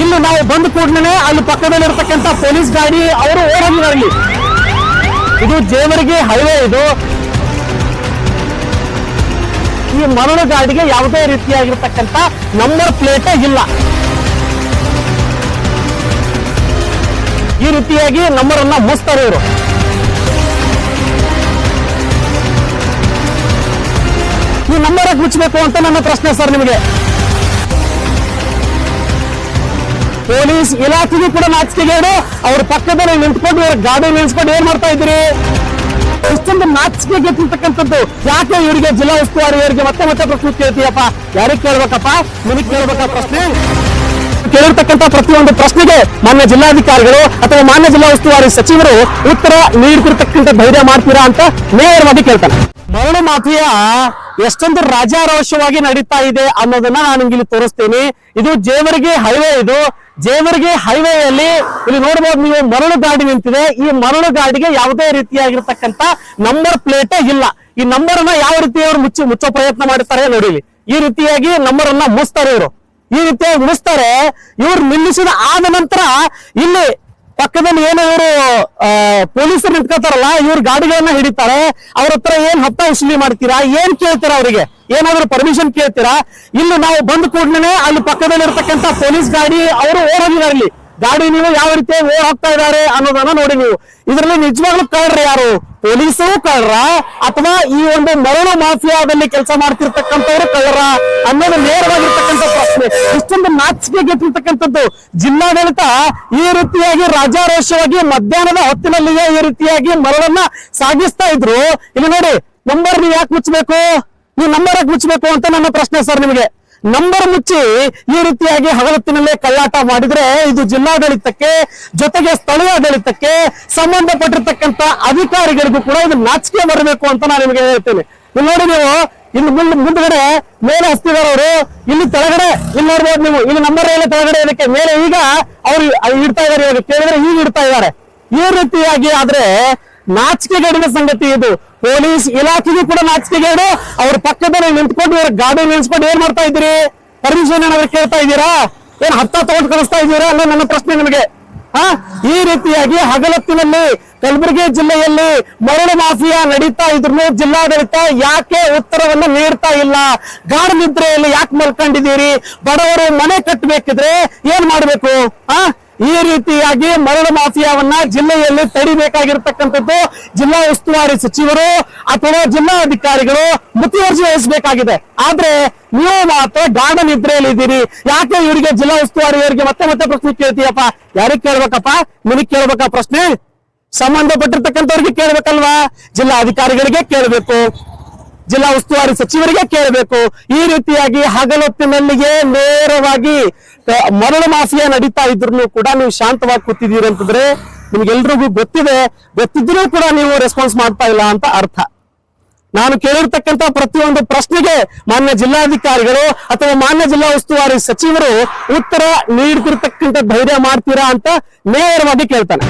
ಇಲ್ಲಿ ನಾವು ಬಂದ ಕೂಡಲೇ ಅಲ್ಲಿ ಪಕ್ಕದಲ್ಲಿ ಇರತಕ್ಕಂತ ಪೊಲೀಸ್ ಗಾಡಿ ಅವರು ಓಡೋಗಿದ್ದಾರೆ ಇದು ಜೇವರಿಗೆ ಹೈವೇ ಇದು. ಈ ಮರಳು ಗಾಡಿಗೆ ಯಾವುದೇ ರೀತಿಯಾಗಿರ್ತಕ್ಕಂಥ ನಂಬರ್ ಪ್ಲೇಟೇ ಇಲ್ಲ. ಈ ರೀತಿಯಾಗಿ ನಂಬರ್ ಅನ್ನ ಮುಸ್ತಾರೆ ಇವರು. ಈ ನಂಬರ್ ಮುಚ್ಚಬೇಕು ಅಂತ ನನ್ನ ಪ್ರಶ್ನೆ ಸರ್ ನಿಮಗೆ. ಪೊಲೀಸ್ ಇಲಾಖೆಗೂ ಕೂಡ ನಾಚಿಕೆಗೇಡು ಅವ್ರ ಪಕ್ಕದಲ್ಲಿ ನಿಂತ್ಕೊಂಡು ಇವ್ರ ಗಾಡಿ ನಿಲ್ಸ್ಕೊಂಡು ಏನ್ ಮಾಡ್ತಾ ಇದ್ದೀರಿ? ಇಷ್ಟೊಂದು ನಾಚಿಕೆ ಗೆದ್ದಿರ್ತಕ್ಕಂಥದ್ದು ಯಾಕೆ ಇವರಿಗೆ ಜಿಲ್ಲಾ ಉಸ್ತುವಾರಿ ಇವರಿಗೆ ಮತ್ತೆ ಮತ್ತೆ ಪ್ರಶ್ನೆ ಕೇಳ್ತೀಯಪ್ಪ? ಯಾರಿಗೆ ಕೇಳ್ಬೇಕಪ್ಪ? ನಿನಗೆ ಕೇಳ್ಬೇಕಾ ಪ್ರಶ್ನೆ? ಕೇಳಿರ್ತಕ್ಕಂಥ ಪ್ರತಿಯೊಂದು ಪ್ರಶ್ನೆಗೆ ಮಾನ್ಯ ಜಿಲ್ಲಾಧಿಕಾರಿಗಳು ಅಥವಾ ಮಾನ್ಯ ಜಿಲ್ಲಾ ಉಸ್ತುವಾರಿ ಸಚಿವರು ಉತ್ತರ ನೀಡ್ತಿರ್ತಕ್ಕಂಥ ಧೈರ್ಯ ಮಾಡ್ತೀರಾ ಅಂತ ನೇರವಾಗಿ ಕೇಳ್ತಾನೆ. ಮರಳು ಮಾಫಿಯಾ ಎಷ್ಟೊಂದು ರಾಜಾರೋಷವಾಗಿ ನಡೀತಾ ಇದೆ ಅನ್ನೋದನ್ನ ನಾನು ನಿಮ್ಗೆ ಇಲ್ಲಿ ತೋರಿಸ್ತೀನಿ. ಇದು ಜೇವರಿಗೆ ಹೈವೇ ಇದು. ಜೇವರ್ಗಿ ಹೈವೇಯಲ್ಲಿ ಇಲ್ಲಿ ನೋಡಬಹುದು ನೀವು ಮರಳು ಗಾಡಿ ನಿಂತಿದೆ. ಈ ಮರಳು ಗಾಡಿಗೆ ಯಾವುದೇ ರೀತಿಯಾಗಿರ್ತಕ್ಕಂತ ನಂಬರ್ ಪ್ಲೇಟೇ ಇಲ್ಲ. ಈ ನಂಬರ್ ಅನ್ನ ಯಾವ ರೀತಿ ಅವರು ಮುಚ್ಚಿ ಮುಚ್ಚೋ ಪ್ರಯತ್ನ ಮಾಡುತ್ತಾರೆ ನೋಡಿ ಇಲ್ಲಿ. ಈ ರೀತಿಯಾಗಿ ನಂಬರ್ ಅನ್ನ ಮುಚ್ತಾರೆ ಇವರು. ಈ ರೀತಿಯಾಗಿ ಮುಗಿಸ್ತಾರೆ ಇವ್ರು ನಿಲ್ಲಿಸಿದ ಆದ ನಂತರ ಇಲ್ಲಿ ಪಕ್ಕದಲ್ಲಿ ಏನೋ ಇವರು ಪೊಲೀಸರು ನಿಂತ್ಕೋತಾರಲ್ಲ, ಇವ್ರ ಗಾಡಿಗಳನ್ನ ಹಿಡಿತಾರೆ, ಅವ್ರ ಹತ್ರ ಏನ್ ಹತ್ತ ಉಸುಲಿ ಮಾಡ್ತೀರಾ, ಏನ್ ಕೇಳ್ತೀರಾ ಅವರಿಗೆ? ಏನಾದ್ರು ಪರ್ಮಿಷನ್ ಕೇಳ್ತೀರಾ? ಇಲ್ಲಿ ನಾವು ಬಂದ ಕೂಡಲೇ ಅಲ್ಲಿ ಪಕ್ಕದಲ್ಲಿ ಇರ್ತಕ್ಕಂತ ಪೊಲೀಸ್ ಗಾಡಿ, ಅವರು ಓಡೋಗಿದ್ದಾರೆ ಇಲ್ಲಿ. ಗಾಡಿ ನೀವು ಯಾವ ರೀತಿ ಓಡ್ ಹೋಗ್ತಾ ಇದ್ದಾರೆ ಅನ್ನೋದನ್ನ ನೋಡಿ ನೀವು. ಇದರಲ್ಲಿ ನಿಜವಾಗ್ಲೂ ಕಳ್ರಿ ಯಾರು? ಪೊಲೀಸರು ಕಳ್ರ ಅಥವಾ ಈ ಒಂದು ಮರಳು ಮಾಫಿಯಾದಲ್ಲಿ ಕೆಲಸ ಮಾಡ್ತಿರ್ತಕ್ಕಂಥವ್ರು ಕಳ್ಳರ ಅನ್ನೋದು ನೇರವಾಗಿರ್ತಕ್ಕಂಥ ಪ್ರಶ್ನೆ. ಇಷ್ಟೊಂದು ನಾಚಿಕೆ ಗೆದ್ದಿರ್ತಕ್ಕಂಥದ್ದು ಜಿಲ್ಲಾಡಳಿತ ಈ ರೀತಿಯಾಗಿ ರಾಜಾರೋಷವಾಗಿ ಮಧ್ಯಾಹ್ನದ ಹೊತ್ತಿನಲ್ಲಿಯೇ ಈ ರೀತಿಯಾಗಿ ಮರಳನ್ನ ಸಾಗಿಸ್ತಾ ಇದ್ರು. ಇಲ್ಲಿ ನೋಡಿ ನಂಬರ್ ನೀವು ಯಾಕೆ ಮುಚ್ಚಬೇಕು ನೀವು ನಂಬರ್ ಯಾಕೆ ಮುಚ್ಚಬೇಕು ಅಂತ ನನ್ನ ಪ್ರಶ್ನೆ ಸರ್ ನಿಮಗೆ. ನಂಬರ್ ಮುಚ್ಚಿ ಈ ರೀತಿಯಾಗಿ ಹಗಲತ್ತಿನಲ್ಲೇ ಕಲ್ಲಾಟ ಮಾಡಿದ್ರೆ ಇದು ಜಿಲ್ಲಾಡಳಿತಕ್ಕೆ ಜೊತೆಗೆ ಸ್ಥಳೀಯ ಆಡಳಿತಕ್ಕೆ ಸಂಬಂಧಪಟ್ಟಿರ್ತಕ್ಕಂತ ಅಧಿಕಾರಿಗಳಿಗೂ ಕೂಡ ಇದು ನಾಚಿಕೆ ಬರಬೇಕು ಅಂತ ನಾನು ನಿಮಗೆ ಹೇಳ್ತೇನೆ. ಇಲ್ಲಿ ನೋಡಿ ನೀವು, ಇಲ್ಲಿ ಮುಂದೆ ಮುಂದ್ಗಡೆ ಮೇಲೆ ಹಸ್ತಿದಾರ ಅವರು ಇಲ್ಲಿ ತೆಳಗಡೆ ಇಲ್ಲಿ ನೋಡ್ಬೋದು ನೀವು, ಇಲ್ಲಿ ನಂಬರ್ ಎಲ್ಲ ತೆಳಗಡೆ ಇದಕ್ಕೆ ಮೇಲೆ ಈಗ ಅವ್ರು ಇಡ್ತಾ ಇದಾರೆ ಕೇಳಿದ್ರೆ ಈಗ ಇಡ್ತಾ ಇದ್ದಾರೆ ಈ ರೀತಿಯಾಗಿ ಆದ್ರೆ ನಾಚಿಕೆಗೇಡಿನ ಸಂಗತಿ ಇದು. ಪೊಲೀಸ್ ಇಲಾಖೆಗೂ ಕೂಡ ನಾಚಿಕೆಗೇಡು. ಅವ್ರ ಪಕ್ಕದಲ್ಲಿ ನಿಂತ್ಕೊಂಡು ಇವ್ರ ಗಾಡಿ ನಿಲ್ಸ್ಕೊಂಡು ಏನ್ ಮಾಡ್ತಾ ಇದ್ದೀರಿ? ಪರ್ಮಿಷನ್ ಏನಾದ್ರು ಕೇಳ್ತಾ ಇದ್ದೀರಾ? ಏನ್ ಹತ್ತ ತಗೊಂಡು ಕಳಿಸ್ತಾ ಇದ್ದೀರಾ? ಅಲ್ಲ, ನನ್ನ ಪ್ರಶ್ನೆ ನಿಮಗೆ. ಹಾ? ಈ ರೀತಿಯಾಗಿ ಹಗಲತ್ತಿನಲ್ಲಿ ಕಲಬುರಗಿ ಜಿಲ್ಲೆಯಲ್ಲಿ ಮರಳು ಮಾಫಿಯಾ ನಡೀತಾ ಇದ್ರು ಜಿಲ್ಲಾಡಳಿತ ಯಾಕೆ ಉತ್ತರವನ್ನು ನೀಡ್ತಾ ಇಲ್ಲ? ಗಾಢ ನಿದ್ರೆಯಲ್ಲಿ ಯಾಕೆ ಮಲ್ಕೊಂಡಿದ್ದೀರಿ? ಬಡವರು ಮನೆ ಕಟ್ಟಬೇಕಿದ್ರೆ ಏನ್ ಮಾಡ್ಬೇಕು? ಆ ಈ ರೀತಿಯಾಗಿ ಮರಳು ಮಾಫಿಯಾವನ್ನ ಜಿಲ್ಲೆಯಲ್ಲಿ ತಡಿಬೇಕಾಗಿರ್ತಕ್ಕಂಥದ್ದು ಜಿಲ್ಲಾ ಉಸ್ತುವಾರಿ ಸಚಿವರು ಅಥವಾ ಜಿಲ್ಲಾಧಿಕಾರಿಗಳು ಮುತುವರ್ಜಿ ವಹಿಸಬೇಕಾಗಿದೆ. ಆದ್ರೆ ನೀವು ಮಾತ್ರ ಗಾಢ ನಿದ್ರೆಯಲ್ಲಿ ಇದ್ದೀರಿ. ಯಾಕೆ ಇವರಿಗೆ ಜಿಲ್ಲಾ ಉಸ್ತುವಾರಿ ಅವರಿಗೆ ಮತ್ತೆ ಮತ್ತೆ ಪ್ರಶ್ನೆ ಕೇಳ್ತೀಯಪ್ಪ? ಯಾರಿಗೆ ಕೇಳ್ಬೇಕಪ್ಪ? ನಿನಗೆ ಕೇಳ್ಬೇಕಾ ಪ್ರಶ್ನೆ? ಸಂಬಂಧಪಟ್ಟಿರ್ತಕ್ಕಂಥವ್ರಿಗೆ ಕೇಳ್ಬೇಕಲ್ವಾ? ಜಿಲ್ಲಾ ಅಧಿಕಾರಿಗಳಿಗೆ ಕೇಳಬೇಕು. ಜಿಲ್ಲಾ ಉಸ್ತುವಾರಿ ಸಚಿವರಿಗೆ ಕೇಳಬೇಕು. ಈ ರೀತಿಯಾಗಿ ಹಗಲೊತ್ತಿನಲ್ಲಿಗೆ ನೇರವಾಗಿ ಮರಳು ಮಾಫಿಯಾ ನಡೀತಾ ಇದ್ರು ಕೂಡ ನೀವು ಶಾಂತವಾಗಿ ಕೂತಿದ್ದೀರಿ ಅಂತಂದ್ರೆ ನಿಮ್ಗೆಲ್ರಿಗೂ ಗೊತ್ತಿದೆ. ಗೊತ್ತಿದ್ರೂ ಕೂಡ ನೀವು ರೆಸ್ಪಾನ್ಸ್ ಮಾಡ್ತಾ ಇಲ್ಲ ಅಂತ ಅರ್ಥ. ನಾನು ಕೇಳಿರ್ತಕ್ಕಂತ ಪ್ರತಿಯೊಂದು ಪ್ರಶ್ನೆಗೆ ಮಾನ್ಯ ಜಿಲ್ಲಾಧಿಕಾರಿಗಳು ಅಥವಾ ಮಾನ್ಯ ಜಿಲ್ಲಾ ಉಸ್ತುವಾರಿ ಸಚಿವರು ಉತ್ತರ ನೀಡ್ತಿರ್ತಕ್ಕಂಥ ಧೈರ್ಯ ಮಾಡ್ತೀರಾ ಅಂತ ನೇರವಾಗಿ ಕೇಳ್ತಾನೆ.